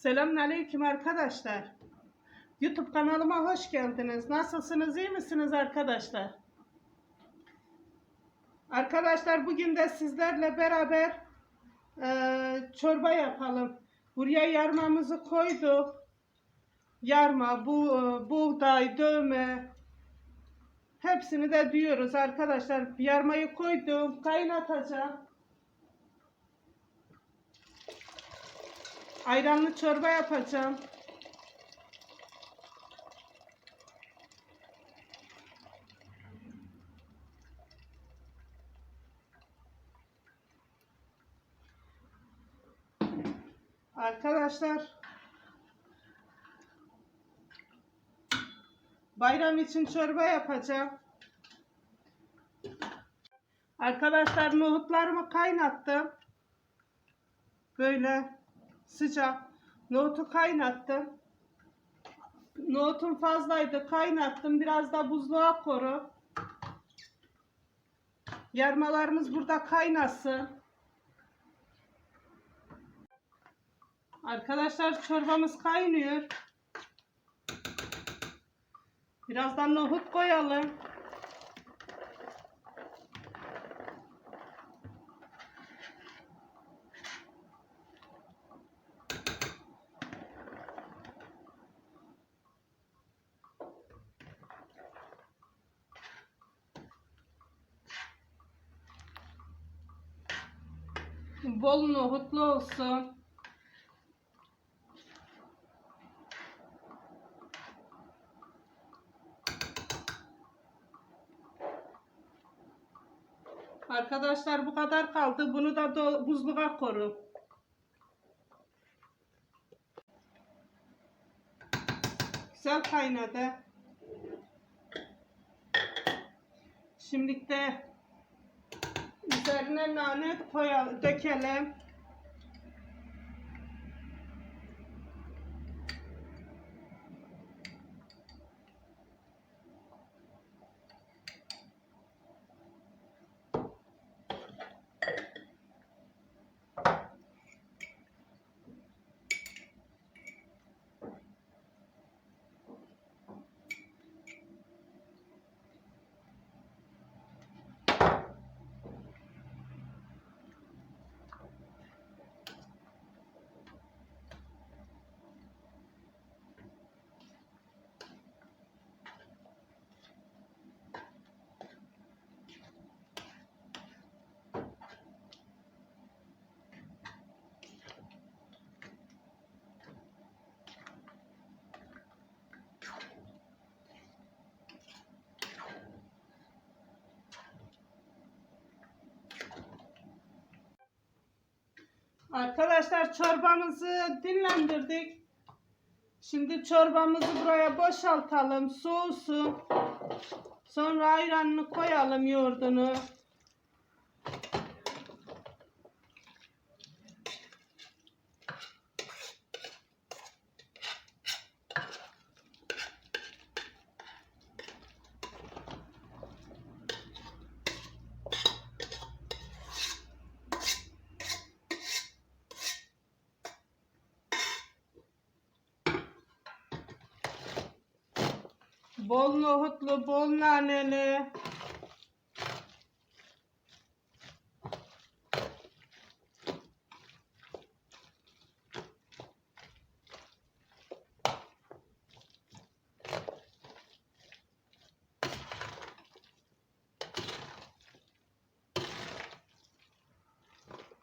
Selamünaleyküm arkadaşlar. YouTube kanalıma hoş geldiniz. Nasılsınız? iyi misiniz arkadaşlar? Arkadaşlar bugün de sizlerle beraber eee, çorba yapalım. Buraya yarmamızı koyduk. Yarma, bu eee, buğday, dövme hepsini de diyoruz arkadaşlar. Yarmayı koydum, kaynatacağım. Ayranlı çorba yapacağım. Arkadaşlar bayram için çorba yapacağım. Arkadaşlar nohutlarımı kaynattım. Böyle sıcak. Nohutu kaynattım. Nohutum fazlaydı. Kaynattım. Biraz da buzluğa koru. Yarmalarımız burada kaynasın. Arkadaşlar çorbamız kaynıyor. Birazdan nohut koyalım. Bol nohutlu olsun. Arkadaşlar bu kadar kaldı. Bunu da buzluğa koru. Güzel kaynadı. Şimdi de üzerine nane koyalım, dökelim. Arkadaşlar çorbamızı dinlendirdik. Şimdi çorbamızı buraya boşaltalım. Soğusun. Sonra ayranını koyalım yoğurdunu. Bol nohutlu, bol naneli.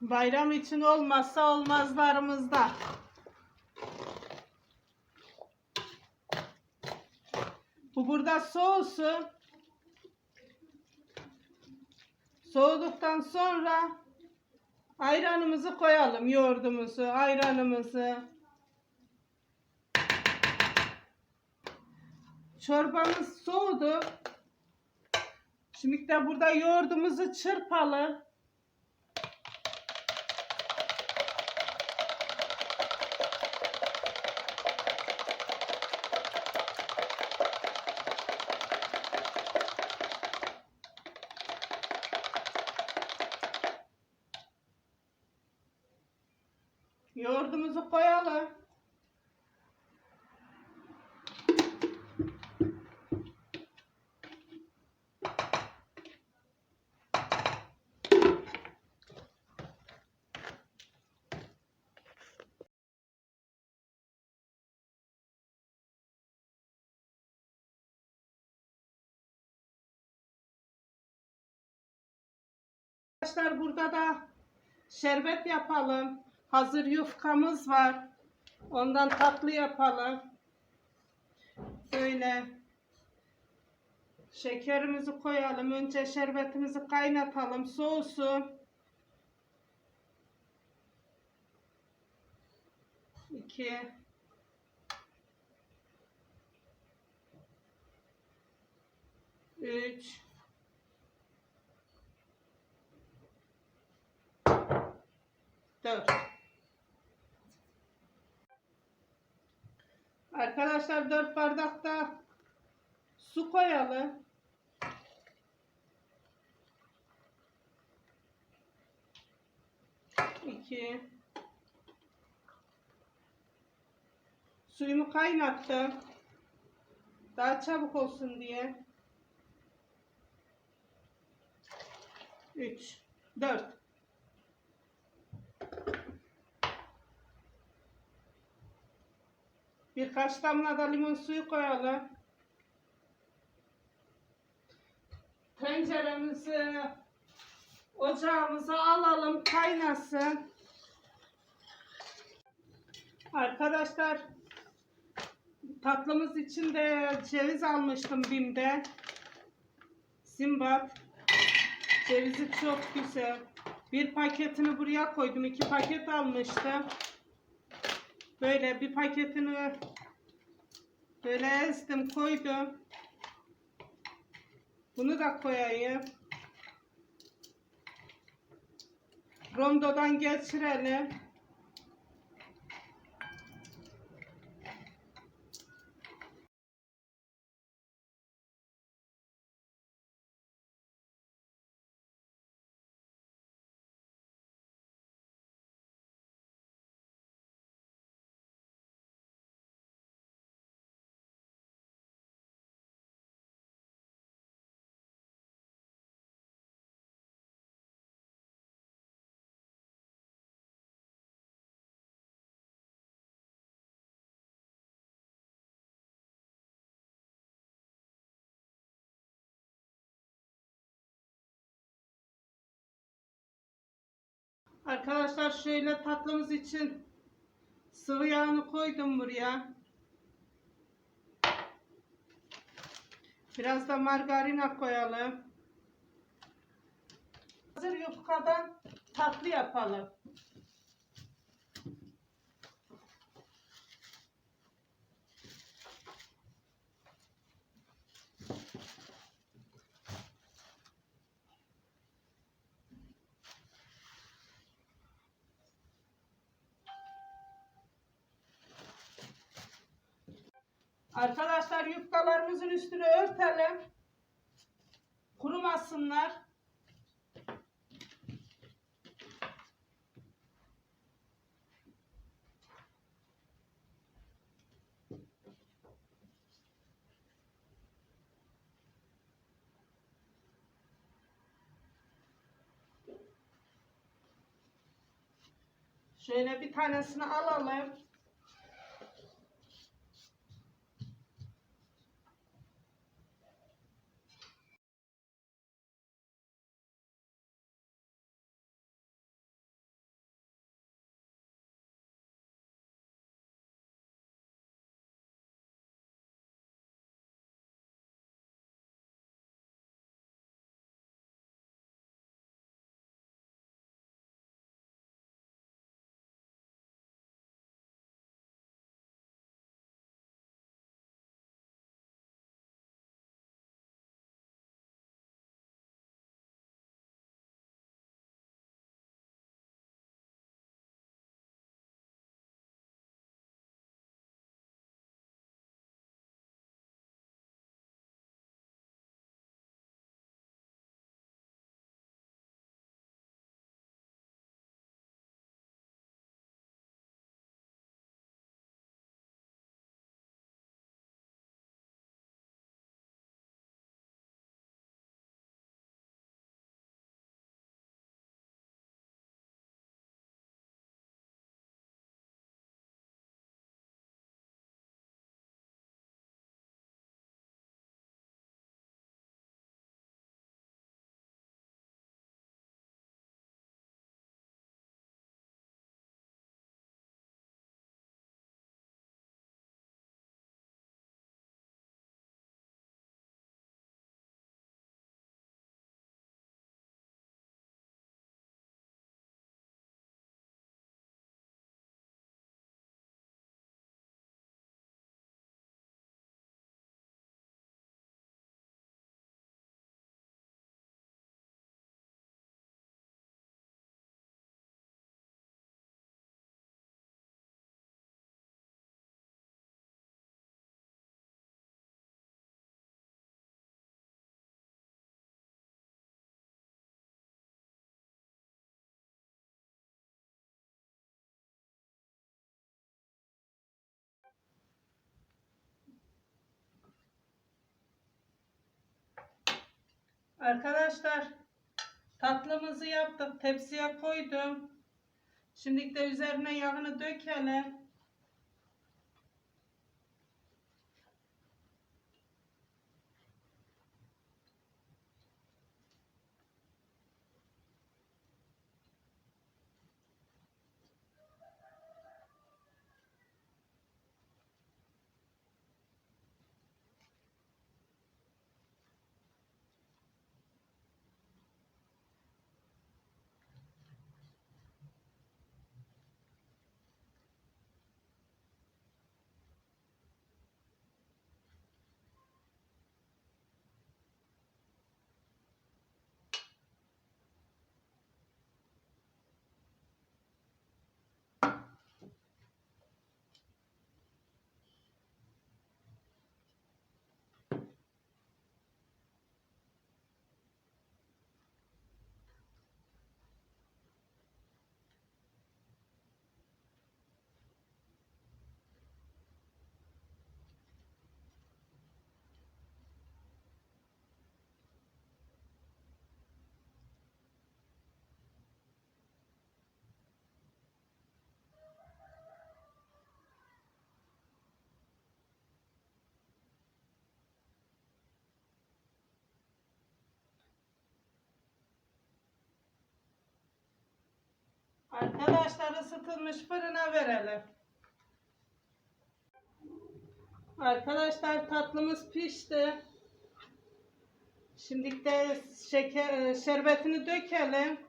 Bayram için olmazsa olmazlarımızda. Bu burada soğusun. Soğuduktan sonra ayranımızı koyalım. Yoğurdumuzu, ayranımızı. Çorbamız soğudu. Şimdi de burada yoğurdumuzu çırpalım. Yoğurdumuzu koyalım. Arkadaşlar burada da şerbet yapalım. Hazır yufkamız var. Ondan tatlı yapalım. Böyle şekerimizi koyalım. Önce şerbetimizi kaynatalım. Soğusun. 2 3 4 Arkadaşlar 4 bardak da su koyalım. İki. Suyumu kaynattım. Daha çabuk olsun diye. 3 4 Birkaç damla da limon suyu koyalım. Tenceremizi ocağımıza alalım kaynasın. Arkadaşlar tatlımız için de ceviz almıştım Bim'de. Simbat. Cevizi çok güzel. Bir paketini buraya koydum. iki paket almıştım. Böyle bir paketini böyle ezdim koydum. Bunu da koyayım. Rondodan geçirelim. Arkadaşlar şöyle tatlımız için sıvı yağını koydum buraya. Biraz da margarina koyalım. Hazır yufkadan tatlı yapalım. Arkadaşlar yufkalarımızın üstünü örtelim. Kurumasınlar. Şöyle bir tanesini alalım. Arkadaşlar tatlımızı yaptık. Tepsiye koydum. Şimdi de üzerine yağını dökelim. Arkadaşlar ısıtılmış fırına verelim. Arkadaşlar tatlımız pişti. Şimdi de şeker, e, şerbetini dökelim.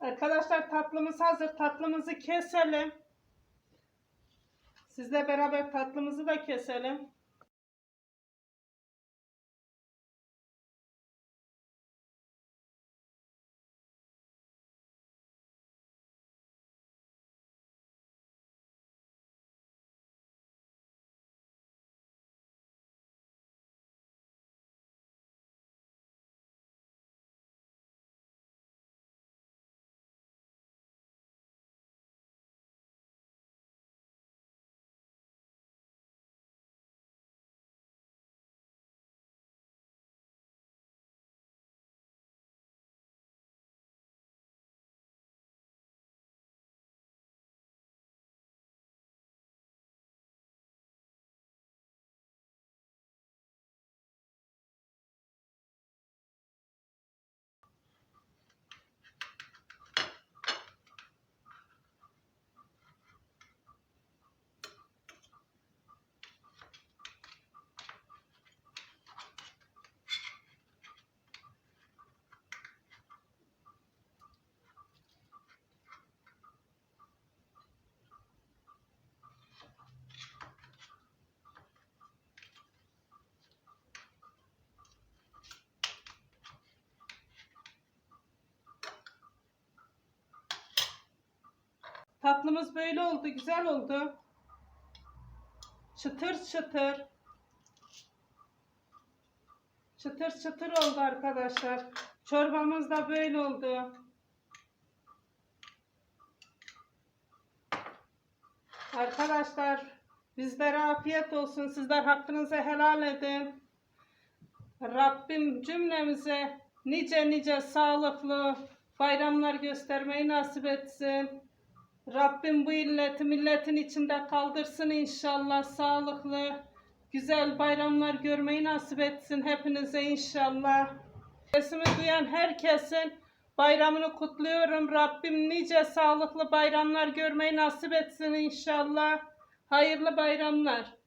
Arkadaşlar tatlımız hazır. Tatlımızı keselim. Sizle beraber tatlımızı da keselim. Tatlımız böyle oldu. Güzel oldu. Çıtır çıtır. Çıtır çıtır oldu arkadaşlar. Çorbamız da böyle oldu. Arkadaşlar Bizlere afiyet olsun. Sizler hakkınızı helal edin. Rabbim cümlemize nice nice sağlıklı bayramlar göstermeyi nasip etsin. Rabbim bu illeti milletin içinde kaldırsın inşallah sağlıklı. Güzel bayramlar görmeyi nasip etsin hepinize inşallah. Sesimi duyan herkesin bayramını kutluyorum. Rabbim nice sağlıklı bayramlar görmeyi nasip etsin inşallah. Hayırlı bayramlar.